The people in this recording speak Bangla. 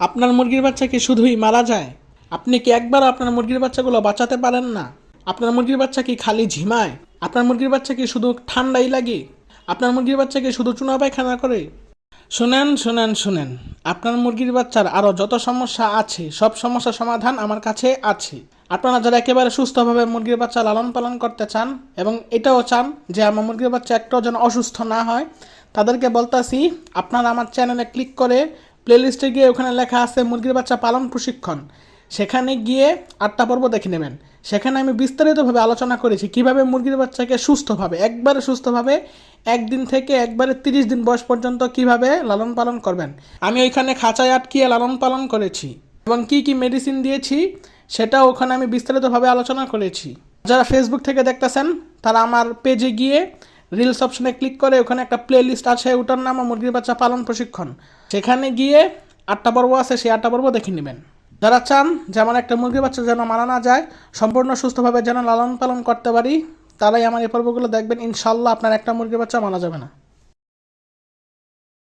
আপনার মুরগির বাচ্চা কি শুধুই মারা যায়? আপনি কি একবার আপনার মুরগির বাচ্চাগুলো বাঁচাতে পারেন না? আপনার মুরগির বাচ্চা কি খালি ঝিমায়? আপনার মুরগির বাচ্চা কি শুধু ঠান্ডাই লাগে? আপনার মুরগির বাচ্চা কি শুধু চুনা পায়খানা করে? শুনেন শুনেন শুনেন। আপনার মুরগির বাচ্চার আরও যত সমস্যা আছে, সব সমস্যার সমাধান আমার কাছে আছে। আপনারা যারা একেবারে সুস্থভাবে মুরগির বাচ্চা লালন পালন করতে চান এবং এটাও চান যে আমার মুরগির বাচ্চা একটাও যেন অসুস্থ না হয়, তাদেরকে বলতাছি, আপনারা আমার চ্যানেলে ক্লিক করে প্লেলিস্টে গিয়ে ওখানে লেখা আছে মুরগির বাচ্চা পালন প্রশিক্ষণ। সেখানে গিয়ে আটটা পর্ব দেখে নেবেন। সেখানে আমি বিস্তারিতভাবে আলোচনা করেছি কীভাবে মুরগির বাচ্চাকে সুস্থভাবে, একবারে সুস্থভাবে, একদিন থেকে একবারে তিরিশ দিন বয়স পর্যন্ত কীভাবে লালন পালন করবেন। আমি ওইখানে খাঁচায় আটকিয়ে লালন পালন করেছি এবং কি কি মেডিসিন দিয়েছি সেটা ওখানে আমি বিস্তারিতভাবে আলোচনা করেছি। যারা ফেসবুক থেকে দেখতেছেন, তারা আমার পেজে গিয়ে রিলস অপশনে ক্লিক করে ওখানে একটা প্লে লিস্ট আছে, ওটার নাম মুরগির বাচ্চা পালন প্রশিক্ষণ। সেখানে গিয়ে আটটা পর্ব আছে, সেই আটটা পর্ব দেখে নেবেন। যারা চান যেমন একটা মুরগির বাচ্চা যেন মারা না যায়, সম্পূর্ণ সুস্থভাবে যেন লালন পালন করতে পারি, তারাই আমার এই পর্বগুলো দেখবেন। ইনশাল্লাহ আপনার একটা মুরগির বাচ্চা মারা যাবে না।